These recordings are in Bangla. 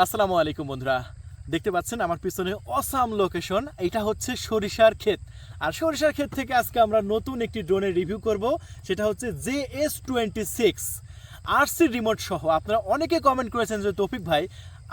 আসসালামু আলাইকুম বন্ধুরা। দেখতে পাচ্ছেন আমার পিছনে অসাম লোকেশন এটা হচ্ছে সরিষার ক্ষেত। আর সরিষার ক্ষেত থেকে আজকে আমরা নতুন একটি ড্রোনের রিভিউ করব, সেটা হচ্ছে J S twenty six. RC remote সহ, আপনারা অনেকে কমেন্ট করেছেন যে তৌফিক ভাই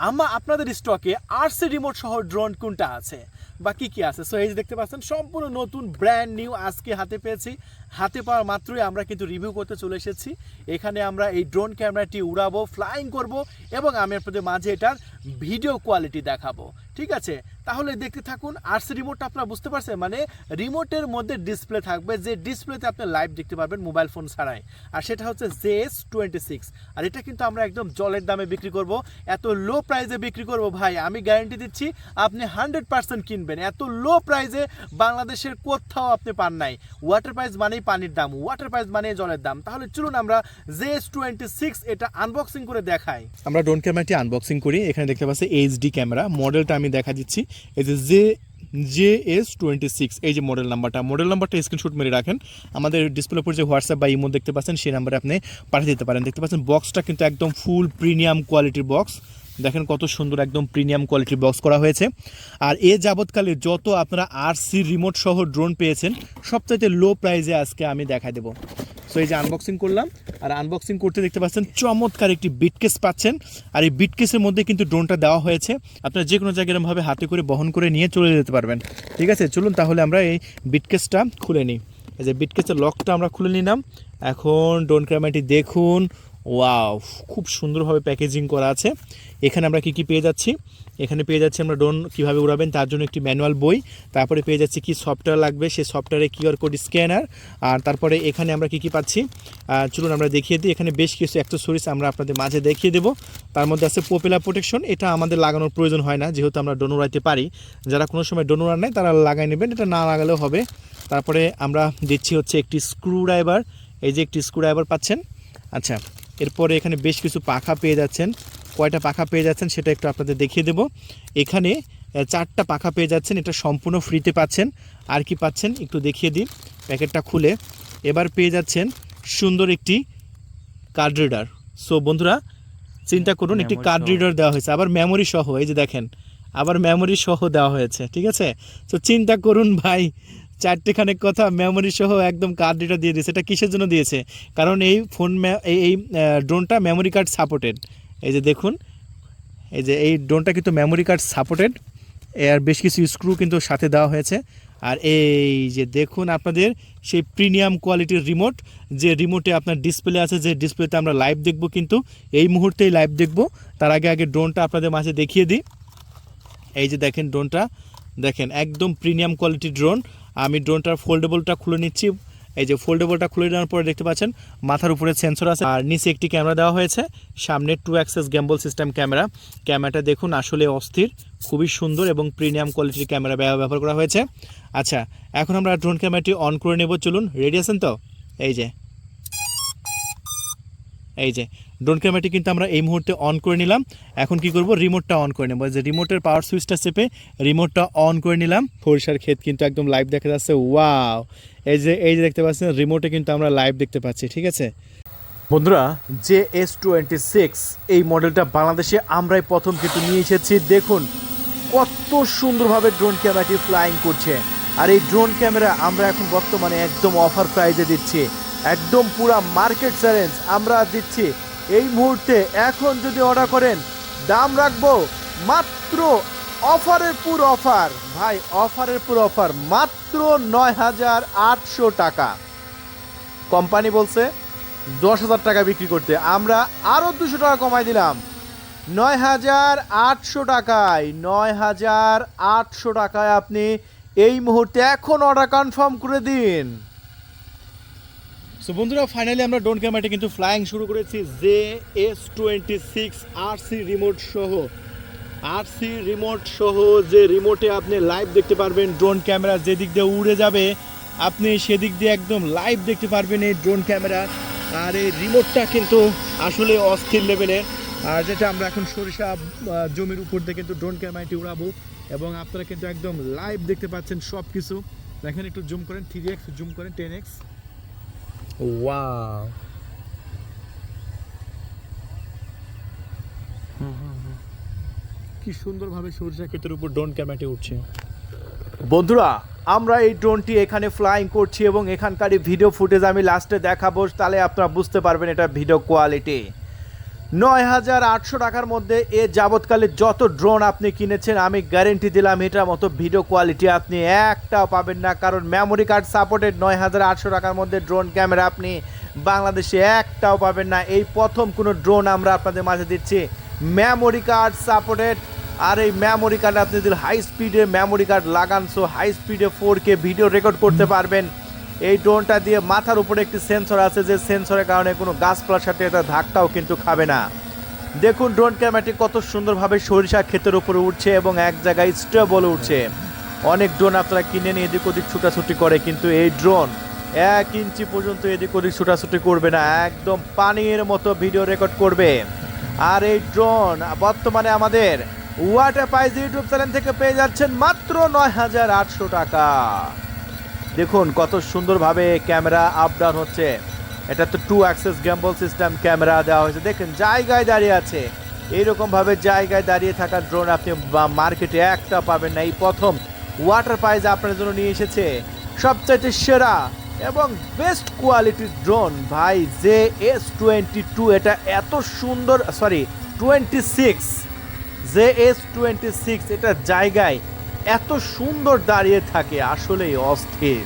আমা আপনাদের স্টকে আরসি রিমোট সহ ড্রোন কোনটা আছে? বা কী কী আছে? সো এই যে দেখতে পাচ্ছেন, সম্পূর্ণ নতুন ব্র্যান্ড নিউ আজকে হাতে পেয়েছি। হাতে পাওয়ার মাত্রই আমরা কিন্তু রিভিউ করতে চলে এসেছি। এখানে আমরা এই ড্রোন ক্যামেরাটি উড়াবো ফ্লাইং করব এবং আমি আপনাদের মাঝে এটার ভিডিও কোয়ালিটি দেখাবো। ঠিক আছে? তাহলে দেখতে থাকুন, আরসি রিমোটটা আপনারা বুঝতে পারছেন? মানে রিমোটের মধ্যে ডিসপ্লে থাকবে, যে ডিসপ্লেতে আপনি লাইভ দেখতে পারবেন মোবাইল ফোন ছাড়াই। আর সেটা হচ্ছে জেএস টোয়েন্টি সিক্স। আর এটা কিন্তু আমরা একদম জলের দামে বিক্রি করব। এত লো প্রাইসে বিক্রি করব ভাই, আমি গ্যারান্টি দিচ্ছি, আপনি হান্ড্রেড পার্সেন্ট কিনবেন। এত লো প্রাইসে বাংলাদেশের কোথাও আপনি পান নাই। ওয়াটার প্রাইস মানেই পানির দাম ওয়াটার প্রাইস মানেই জলের দাম। তাহলে চলুন আমরা জেএস টোয়েন্টি সিক্স এটা আনবক্সিং করে দেখাই। আমরা ড্রোন ক্যামেরাটি আনবক্সিং করি। এখানে দেখতে পাচ্ছি এইচডি ক্যামেরা মডেলটা আমি দেখা দিচ্ছি। এই যে J J S twenty six, এই যে মডেল নাম্বারটা মডেল নাম্বারটা স্ক্রিনশট মেরে রাখেন। আমাদের ডিসপ্লে উপর যে হোয়াটসঅ্যাপ বা ইমো দেখতে পাচ্ছেন, সেই নাম্বারে আপনি পাঠিয়ে দিতে পারেন। দেখতে পাচ্ছেন বক্সটা কিন্তু একদম ফুল প্রিমিয়াম কোয়ালিটির বক্স দেখেন কত সুন্দর একদম প্রিমিয়াম কোয়ালিটির বক্স করা হয়েছে। আর এ যাবৎকালে যত আপনারা আর সি রিমোট সহ ড্রোন পেয়েছেন, সবচাইতে লো প্রাইজে আজকে আমি দেখা দেবো। সো এই যে আনবক্সিং করলাম, আর আনবক্সিং করতে দেখতে পাচ্ছেন, চমৎকার একটি বিটকেস পাচ্ছেন। আর এই বিটকেসের মধ্যে কিন্তু ড্রোনটা দেওয়া হয়েছে। আপনারা যে কোনো জায়গায় এরমভাবে হাতে করে বহন করে নিয়ে চলে যেতে পারবেন। ঠিক আছে, চলুন তাহলে আমরা এই বিটকেসটা খুলে নিই। এই যে বিটকেসের লকটা আমরা খুলে নিলাম। এখন ড্রোন ক্যামেরাটি দেখুন। ওয়াও খুব সুন্দরভাবে প্যাকেজিং করা আছে। এখানে আমরা কি কি পেয়ে যাচ্ছি? এখানে পেয়ে যাচ্ছি আমরা ড্রোন কীভাবে উড়াবেন, তার জন্য একটি ম্যানুয়াল বই। তারপরে পেয়ে যাচ্ছি কি সফটওয়্যার লাগবে, সেই সফটওয়্যারে কিউআর কোড স্ক্যানার আর তারপরে এখানে আমরা কি কি পাচ্ছি? চলুন আমরা দেখিয়ে দিই। এখানে বেশ কিছু অ্যাক্সেসরিজ আমরা আপনাদের মাঝে দেখিয়ে দেবো। তার মধ্যে আছে পপুলার প্রোটেকশন এটা আমাদের লাগানোর প্রয়োজন হয় না, যেহেতু আমরা ড্রোন উড়াইতে পারি। যারা কোনো সময় ড্রোন উড়ান নেয় তারা লাগাই নেবেন, এটা না লাগালেও হবে। তারপরে আমরা দিচ্ছি হচ্ছে একটি স্ক্রু ড্রাইভার এই যে একটি স্ক্রু ড্রাইভার পাচ্ছেন। আচ্ছা এরপরে এখানে বেশ কিছু পাখা পেয়ে যাচ্ছেন। কয়টা পাখা পেয়ে যাচ্ছেন সেটা একটু আপনাদের দেখিয়ে দেবো। এখানে চারটা পাখা পেয়ে যাচ্ছেন এটা সম্পূর্ণ ফ্রিতে পাচ্ছেন। আর কি পাচ্ছেন একটু দেখিয়ে দিই প্যাকেটটা খুলে। এবার পেয়ে যাচ্ছেন সুন্দর একটি কার্ড রিডার। সো বন্ধুরা চিন্তা করুন একটি কার্ড রিডার দেওয়া হয়েছে। আবার মেমোরি সহ এই যে দেখেন আবার মেমোরি সহ দেওয়া হয়েছে ঠিক আছে? তো চিন্তা করুন ভাই চারটেখানেক কথা মেমোরি সহ একদম কার্ড রিডার দিয়ে দিয়েছে। এটা কিসের জন্য দিয়েছে? কারণ এই ফোন এই ড্রোনটা মেমোরি কার্ড সাপোর্টেড এই যে দেখুন, এই যে এই ড্রোনটা কিন্তু মেমোরি কার্ড সাপোর্টেড এর বেশ কিছু স্ক্রু কিন্তু সাথে দেওয়া হয়েছে। আর এই যে দেখুন আপনাদের, সেই প্রিমিয়াম কোয়ালিটির রিমোট যে রিমোটে আপনার ডিসপ্লে আছে, যে ডিসপ্লেতে আমরা লাইভ দেখব কিন্তু, এই মুহূর্তেই লাইভ দেখব। তার আগে আগে ড্রোনটা আপনাদের মাঝে দেখিয়ে দিই। এই যে দেখেন ড্রোনটা দেখেন একদম প্রিমিয়াম কোয়ালিটির ড্রোন আমি ড্রোনটার ফোল্ডেবলটা খুলে নিচ্ছি। এই যে ফোল্ডেবলটা খুলে নেওয়ার পরে দেখতে পাচ্ছেন, মাথার উপরে সেন্সর আছে আর নিচে একটি ক্যামেরা দেওয়া হয়েছে। সামনে two axis gimbal system camera. ক্যামেরাটা দেখুন, আসলে অস্থির, খুবই সুন্দর এবং প্রিমিয়াম কোয়ালিটির ক্যামেরা ব্যবহার করা হয়েছে। আচ্ছা এখন আমরা ড্রোন ক্যামেরাটি অন করে নেব, চলুন, রেডি আছেন তো? এই যে এই যে, ড্রোন ক্যামেরাটি কিন্তু আমরা এই মুহূর্তে অন করে নিলাম। এখন কি করব? রিমোটটা অন করে নেব। যে রিমোটের পাওয়ার সুইচটা চেপে রিমোটটা অন করে নিলাম। সরিষার ক্ষেত কিন্তু একদম লাইভ দেখা যাচ্ছে। ওয়াও এই যে এই যে দেখতে পাচ্ছেন রিমোটে কিন্তু আমরা লাইভ দেখতে পাচ্ছি, ঠিক আছে? বন্ধুরা, জে এস টোয়েন্টি সিক্স, এই মডেলটা বাংলাদেশে আমরাই প্রথম কিন্তু নিয়ে এসেছি। দেখুন, কত সুন্দরভাবে ড্রোন ক্যামেরাটি ফ্লাইং করছে। আর এই ড্রোন ক্যামেরা আমরা এখন বর্তমানে একদম অফার প্রাইজে দিচ্ছি। একদম পুরা মার্কেট চ্যালেঞ্জ আমরা দিচ্ছি। এই মুহূর্তে এখন যদি অর্ডার করেন, দাম রাখব মাত্র অফারের পুরো অফার। ভাই, অফারের পুরো অফার মাত্র নয় হাজার আটশো টাকা। কোম্পানি বলছে দশ হাজার টাকা বিক্রি করতে। আমরা আরও দুশো টাকা কমাই দিলাম। নয় হাজার আটশো টাকায়, নয় হাজার আটশো টাকায় আপনি এই মুহূর্তে এখন অর্ডার কনফার্ম করে দিন। সো বন্ধুরা ফাইনালি আমরা ড্রোন ক্যামেরাটি কিন্তু ফ্লাইং শুরু করেছি J S twenty six R C remote সহ। আর সি রিমোট সহ যে রিমোটে আপনি লাইভ দেখতে পারবেন ড্রোন ক্যামেরা যেদিক দিয়ে উড়ে যাবে, আপনি সেদিক দিয়ে একদম লাইভ দেখতে পারবেন এই ড্রোন ক্যামেরা। আর এই রিমোটটা কিন্তু আসলে অস্থির লেভেলের আর যেটা আমরা এখন সরিষা জমির উপর দিয়ে কিন্তু ড্রোন ক্যামেরাটি উড়াবো এবং আপনারা কিন্তু একদম লাইভ দেখতে পাচ্ছেন সব কিছু দেখেন, একটু জুম করেন থ্রি এক্স জুম করেন টেন এক্স ওয়াও কি সুন্দরভাবে সরিষা ক্ষেতের উপর ড্রোন ক্যামেরাটি উঠছে। বন্ধুরা আমরা এই ড্রোনটি এখানে ফ্লাইং করছি এবং এখানকার ভিডিও ফুটেজ আমি লাস্টে দেখাবো তাহলে আপনারা বুঝতে পারবেন এটা ভিডিও কোয়ালিটি নয় হাজার আটশো টাকার মধ্যে এ যাবৎকালে যত ড্রোন আপনি কিনেছেন, আমি গ্যারেন্টি দিলাম এটার মতো ভিডিও কোয়ালিটি আপনি একটাও পাবেন না। কারণ মেমোরি কার্ড সাপোর্টেড নয় হাজার আটশো টাকার মধ্যে ড্রোন ক্যামেরা আপনি বাংলাদেশে একটাও পাবেন না। এই প্রথম কোনো ড্রোন আমরা আপনাদের মাঝে দিচ্ছি। মেমোরি কার্ড সাপোর্টেড আর এই মেমোরি কার্ড আপনি যদি হাই স্পিডে মেমোরি কার্ড লাগান সো হাই স্পিডে ফোর কে ভিডিও রেকর্ড করতে পারবেন। এই ড্রোনটা দিয়ে মাথার উপরে একটি সেন্সর আছে, যে সেন্সরের কারণে কোনো গাছপালার সাথে এটা ধাক্কাও কিন্তু খাবে না। দেখুন, ড্রোন ক্যামেরাটি কত সুন্দরভাবে সরিষা ক্ষেতের উপরে উঠছে এবং এক জায়গায় স্টেবল উঠছে। অনেক ড্রোন আপনারা কিনে নিয়ে এদিক ওদিক ছুটাছুটি করে, কিন্তু এই ড্রোন এক ইঞ্চি পর্যন্ত এদিক ওদিক ছুটাছুটি করবে না, একদম পানির মতো ভিডিও রেকর্ড করবে। আর এই ড্রোন বর্তমানে আমাদের ওয়াটার পাইজ ইউটিউব চ্যানেল থেকে পেয়ে যাচ্ছেন মাত্র নয় হাজার আটশো টাকা। দেখুন কত সুন্দরভাবে ক্যামেরা আপ ডাউন হচ্ছে। এটা তো two axis gimbal system camera দেওয়া হয়েছে। দেখেন জায়গায় দাঁড়িয়ে আছে। এইরকমভাবে জায়গায় দাঁড়িয়ে থাকা ড্রোন আপনি মার্কেটে একটা পাবেন না। এই প্রথম ওয়াটার পাইজ আপনার জন্য নিয়ে এসেছে। সবচাইতে সেরা এবং বেস্ট কোয়ালিটির ড্রোন ভাই, জে এস টোয়েন্টি টু এটা এত সুন্দর sorry twenty six J S twenty six, এটা জায়গায় এত সুন্দর দাঁড়িয়ে থাকে আসলেই অস্থির।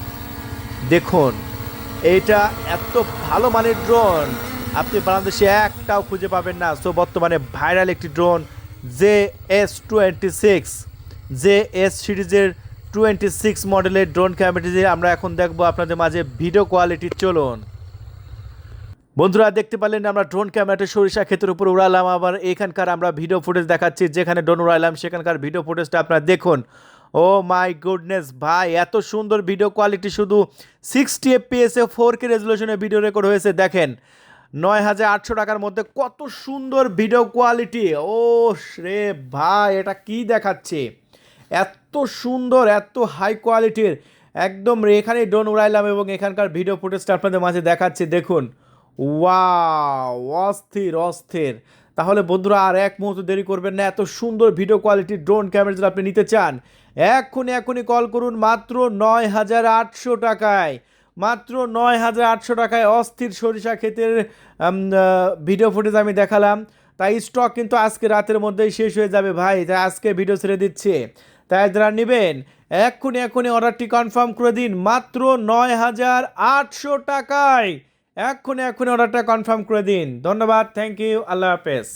দেখুন এটা এত ভালো মানের ড্রোন, আপনি বাংলাদেশে একটাও খুঁজে পাবেন না। সো, বর্তমানে ভাইরাল একটি drone J S twenty six. J S সিরিজের টোয়েন্টি সিক্স মডেলের ড্রোন ক্যামেরাটি আমরা এখন দেখব, আপনাদের মাঝে ভিডিও কোয়ালিটি চলুন। বন্ধুরা, দেখতে পারলেন আমরা ড্রোন ক্যামেরাটা সরিষা ক্ষেতের উপর উড়ালাম। আবার এখানকার আমরা ভিডিও ফুটেজ দেখাচ্ছি, যেখানে ড্রোন উড়ালাম সেখানকার ভিডিও ফুটেজটা আপনারা দেখুন। ও মাই গুডনেস ভাই, এত সুন্দর ভিডিও কোয়ালিটি শুধু সিক্সটি এফপিএসে ফোর কে রেজলিউশনে ভিডিও রেকর্ড হয়েছে, দেখেন। নয় হাজার আটশো টাকার মধ্যে কত সুন্দর ভিডিও কোয়ালিটি ও রে ভাই, এটা কি দেখাচ্ছে? এত সুন্দর, এত হাই কোয়ালিটির একদম এখানে ড্রোন উড়াইলাম এবং এখানকার ভিডিও ফুটেজটা আপনাদের মাঝে দেখাচ্ছি, দেখুন। ওয়াও অস্থির অস্থির। তাহলে বন্ধুরা আর এক মুহূর্ত দেরি করবেন না, এত সুন্দর ভিডিও কোয়ালিটির ড্রোন ক্যামেরা যদি আপনি নিতে চান, এক্ষুনি এখনই কল করুন মাত্র নয় হাজার আটশো টাকায়। মাত্র নয় হাজার আটশো টাকায় অস্থির সরিষা ক্ষেতের ভিডিও ফুটেজ আমি দেখালাম। তাই স্টক কিন্তু আজকে রাতের মধ্যেই শেষ হয়ে যাবে ভাই, তাই আজকে ভিডিও ছেড়ে দিচ্ছে। তাই যারা নেবেন, এক্ষুনি এক্ষুনি অর্ডারটি কনফার্ম করে দিন, মাত্র নয় হাজার আটশো টাকায়। এক্ষুনি এক্ষুনি অর্ডারটা কনফার্ম করে দিন। ধন্যবাদ থ্যাংক ইউ আল্লাহ হাফেজ।